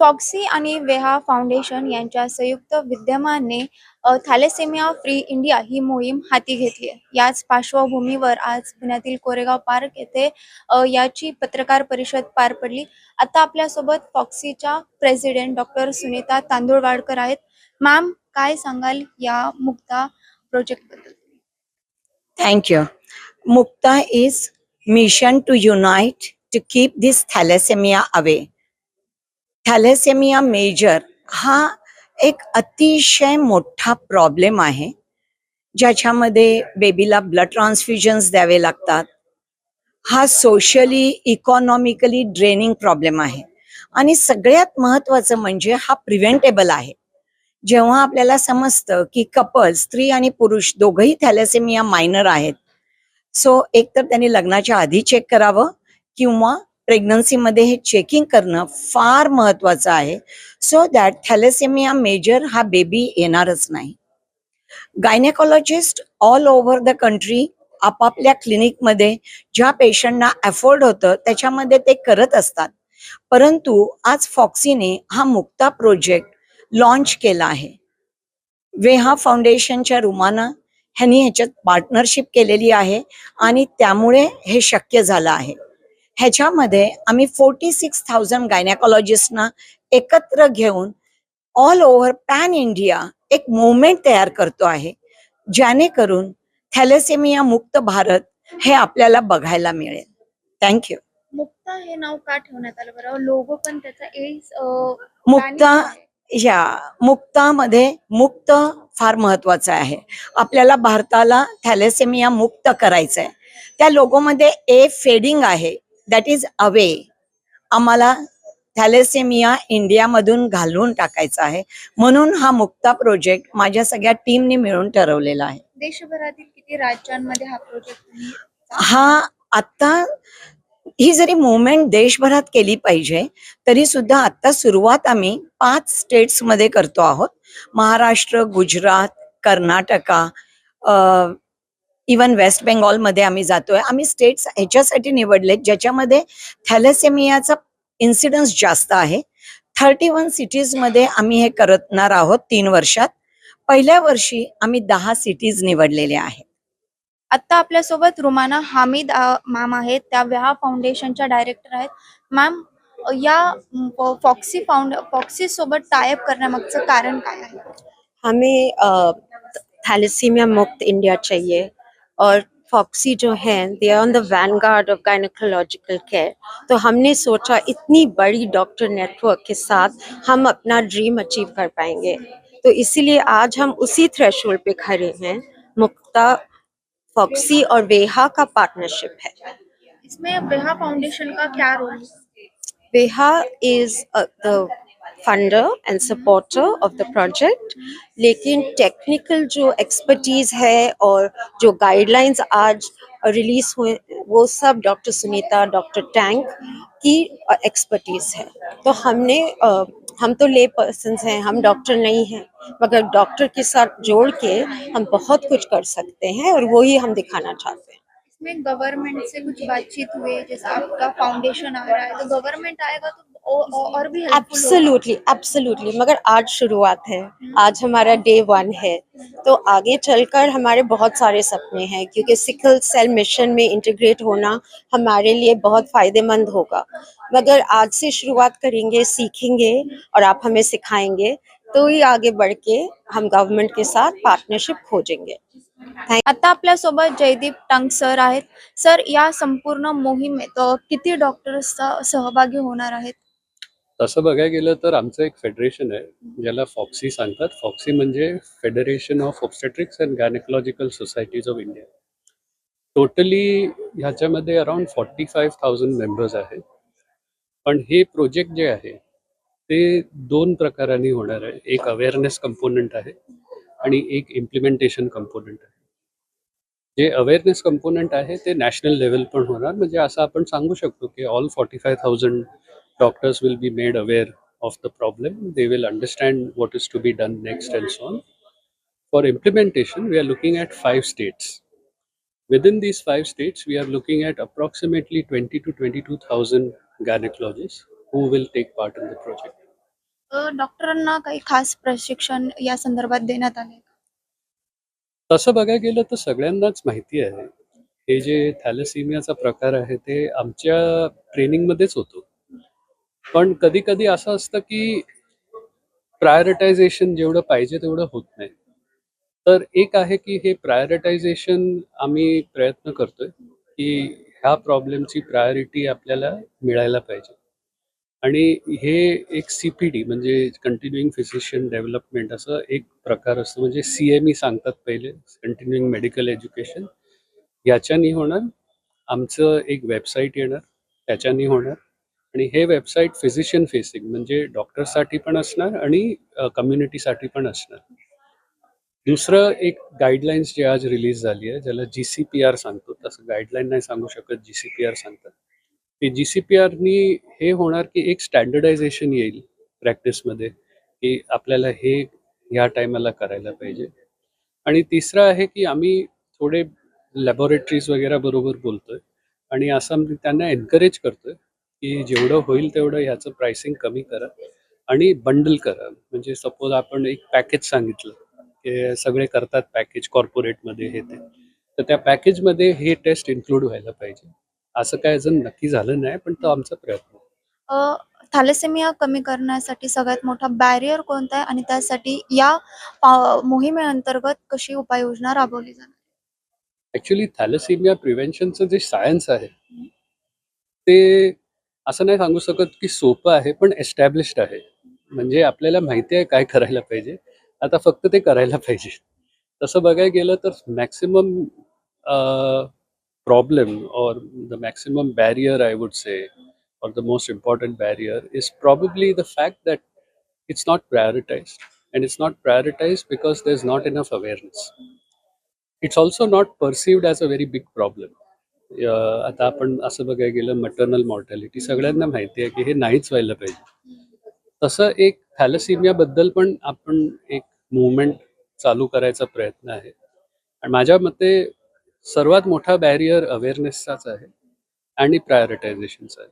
Foxy आणि वेहा foundation यांच्या संयुक्त विद्यमाने अ, थॅलेसेमिया फ्री इंडिया ही मोहीम हाती घेतली आहे याच पार्श्वभूमीवर आज पुण्यातील कोरेगाव पार्क येथे अ, याची पत्रकार परिषद पार पडली आता आपल्यासोबत फॉक्सीच्या प्रेसिडेंट डॉक्टर सुनीता तांदूळवाडकर आहेत मॅम काय सांगाल या मुक्ता प्रोजेक्टबद्दल Thank you. Mukta is mission to unite to keep this thalassemia away. Thalassemia major हा एक अतिशय मोठा प्रॉब्लेम आहे ज्याच्यामध्ये बेबीला ब्लड ट्रान्सफ्युजन्स द्यावे लागतात. हा सोशली इकॉनॉमिकली ड्रेनिंग प्रॉब्लेम आहे. आणि सगळ्यात महत्त्वाचं म्हणजे हा प्रिव्हेंटेबल आहे. जेव्हा आपल्याला समजतं की कपल स्त्री आणि पुरुष दोघंही थॅलेसेमिया मायनर आहेत सो एक तर त्यांनी लग्नाच्या आधी चेक करावं किंवा प्रेग्नन्सीमध्ये हे चेकिंग करणं फार महत्वाचं आहे. सो दॅट थॅलेसेमिया मेजर हा बेबी येणारच नाही. Gynaecologist all over the country आपापल्या क्लिनिकमध्ये ज्या पेशंटना अफोर्ड होतं त्याच्यामध्ये ते करत असतात. परंतु आज फॉक्सीने हा मुक्ता प्रोजेक्ट लॉन्च केला आहे. वेहा फाउंडेशनच्या रुमाना ह्यांनी ह्याच्यात पार्टनरशिप केलेली आहे आणि त्यामुळे हे शक्य झालं आहे. ह्याच्यामध्ये आम्ही फोर्टी सिक्स थाउजंड गायनॅकॉलॉजिस्टना एकत्र घेऊन ऑल ओव्हर पॅन इंडिया एक मुवमेंट तयार करतो आहे. ज्याने करून थॅलेसेमिया मुक्त भारत हे आपल्याला बघायला मिळेल. थँक्यू मुक्ता हे नाव का ठेवण्यात आलं बरं? लोगो पण त्याचा एज मुक्ता या मुक्तामध्ये मुक्त फार महत्वाचं आहे. आपल्याला भारताला थॅलेसेमिया मुक्त करायचं आहे त्या लोगोमध्ये ए फेडिंग आहे. दॅट इज अवे आम्हाला थॅलेसेमिया इंडियामधून घालवून टाकायचा आहे. म्हणून हा मुक्ता प्रोजेक्ट माझ्या सगळ्या टीमने मिळून ठरवलेला आहे. देशभरातील किती राज्यांमध्ये हा प्रोजेक्ट हा आता ही जरी मुवमेंट देशभरात केली पाहिजे तरी सुद्धा आता सुरुवात आम्ही पाच स्टेट्समध्ये करतो आहोत. महाराष्ट्र गुजरात कर्नाटका इवन वेस्ट बेंगॉलमध्ये आम्ही जातोय. आम्ही स्टेट्स ह्याच्यासाठी निवडलेत ज्याच्यामध्ये थॅलेसेमियाचा इन्सिडन्स जास्त आहे. थर्टी वन सिटीजमध्ये आम्ही हे करणार आहोत तीन वर्षात. पहिल्या वर्षी आम्ही दहा सिटीज निवडलेल्या आहेत. आता आपल्यासोबत रुमाना हामिद मॅम आहेत. त्या व्याहा फाउंडेशनच्या डायरेक्टर आहेत. मॅम या फॉक्सी फाउंड फॉक्सी सोबत टायअप करण्यामागचं कारण काय आहे? हमें थैलेसीमिया मुक्त इंडिया चाहिए. और फॉक्सी जो हैं they are on the vanguard of gynaecological care तो हमने सोचा इतनी बड़ी डॉक्टर नेटवर्क के साथ हम अपना ड्रीम अचीव कर पाएँगे। तो इसीलिए आज हम उसी थ्रेशोल्ड पे खड़े हैं मुक्ता फॉक्सी और वेहा का पार्टनरशिप है। इसमें व्याहा फाउंडेशन का क्या रोल है? Veha is uh, and supporter of the project लेकिन टेक्निकल जो एक्सपर्टीज है और जो गाइडलाइंस आज रिलीज़ हुए वो सब डॉक्टर सुनीता डॉक्टर टैंक की एक्सपर्टीज है तो हमने uh, हम तो ले पर्सन हैं हम डॉक्टर नहीं हैं मगर डॉक्टर के साथ जोड़ के हम बहुत कुछ कर सकते हैं और वही हम दिखाना चाहते हैं इसमें गवर्नमेंट से कुछ बातचीत हुई जैसे आपका फाउंडेशन आ रहा है तो गवर्नमेंट आएगा तो और, और भी। एब्सोल्युटली एब्सोल्युटली मगर आज शुरुआत है। आज हमारा डे वन है। तो आगे चलकर हमारे बहुत सारे सपने हैं क्योंकि सिकल सेल मिशन में इंटीग्रेट होना हमारे लिए बहुत फ़ायदेमंद होगा। मगर आज से शुरुआत करेंगे सीखेंगे और आप हमें सिखाएँगे। तो ही आगे बढ़ के हम गवर्नमेंट के साथ पार्टनरशिप खोजेंगे। आता आपल्यासोबत जयदीप टांग सर आहेत. सर या संपूर्ण मोहिमेत अ, किती डॉक्टर्स सहभागी होणार आहेत? तसं बघायला गेलं तर आमचं एक फेडरेशन आहे ज्याला फॉक्सी सांगतात. फॉक्सी म्हणजे federation of obstetrics and gynaecological societies of India totally ह्याच्यामध्ये around forty five thousand members आहेत. पण हे प्रोजेक्ट जे आहे ते दोन प्रकारांनी होणार आहे. एक अवेअरनेस कंपोनंट आहे आणि एक इम्प्लिमेंटेशन कंपोनंट आहे. जे अवेअरनेस कंपोनंट आहे ते नॅशनल लेवल पण होणार. म्हणजे असं आपण सांगू शकतो की all forty five thousand doctors will be made aware of the problem. They will understand what is to be done next and so on. For implementation, we are looking at five states. Within these five states, we are looking at approximately 20 to 22,000 gynecologists who will take part in the project. डॉक्टरांना काही खास प्रशिक्षण या संदर्भात देण्यात आले का? तसं बघायला गेलं तर सगळ्यांनाच माहिती आहे हे जे थॅलेसिमियाचा प्रकार आहे ते आमच्या ट्रेनिंगमध्येच होतो पण कधी कधी असं असतं की प्रायोरिटायझेशन जेवढं पाहिजे तेवढं होत नाही. तर एक आहे की हे प्रायोरिटायझेशन आम्ही प्रयत्न करतोय की ह्या प्रॉब्लेमची प्रायोरिटी आपल्याला मिळायला पाहिजे. आणि हे एक सी पी डी म्हणजे कंटिन्युईंग फिजिशियन डेव्हलपमेंट असं एक प्रकार असतो. म्हणजे सी एम ई सांगतात पहिले कंटिन्युईंग मेडिकल एज्युकेशन याच्यानी होणार आमचं एक वेबसाईट येणार त्याच्यानी होणार. आणि हे वेबसाईट फिजिशियन फेसिंग म्हणजे डॉक्टरसाठी पण असणार आणि कम्युनिटीसाठी पण असणार. दुसरं एक गाईडलाईन्स जी आज रिलीज झाली आहे ज्याला जी सी पी आर सांगतो तसं गाईडलाईन नाही सांगू शकत जी सी पी आर सांगतात. की जी सी पी आरनी हे होणार की एक स्टँडर्डायझेशन येईल प्रॅक्टिसमध्ये की आपल्याला हे ह्या टायमाला करायला पाहिजे. आणि तिसरं आहे की आम्ही थोडे लॅबॉरेटरीज वगैरे बरोबर बोलतोय. आणि असं त्यांना एनकरेज करतोय. की जेवढं होईल तेवढं ह्याचं प्राइसिंग कमी करा. आणि बंडल करा. म्हणजे सपोज आपण एक पॅकेज सांगितलं की सगळे करतात पॅकेज कॉर्पोरेटमध्ये हे ते. तर त्या पॅकेजमध्ये हे टेस्ट इन्क्लूड व्हायला पाहिजे. असं काय अजून नक्की झालं नाही पण तो आमचा प्रयत्न. थॅलेसेमिया कमी करण्यासाठी सगळ्यात मोठा बॅरियर कोणता आहे? आणि त्यासाठी या मोहिमेअंतर्गत कशी उपाययोजना राबवली जाणार? ॲक्च्युली थॅलेसिमिया प्रिव्हेन्शनचं जे सायन्स आहे ते असं नाही सांगू शकत की सोपं आहे पण एस्टॅब्लिश्ड आहे म्हणजे आपल्याला माहिती आहे काय करायला पाहिजे आता फक्त ते करायला पाहिजे तसं बघायला गेलं तर maximum problem or the maximum barrier I would say or the most important barrier is probably the fact that it's not prioritized and it's not prioritized because there's not enough awareness it's also not perceived as a very big problem uh, आता आपण असं बघायला गेलं maternal mortality सगळ्यांना माहिती आहे की हे नाहीच व्हायला पाहिजे. तसं एक थॅलसिमियाबद्दल पण आपण एक मुवमेंट चालू करायचा प्रयत्न आहे. आणि माझ्या मते सर्वात मोठा बॅरियर अवेअरनेसचाच आहे आणि प्रायोरिटायझेशनचा आहे.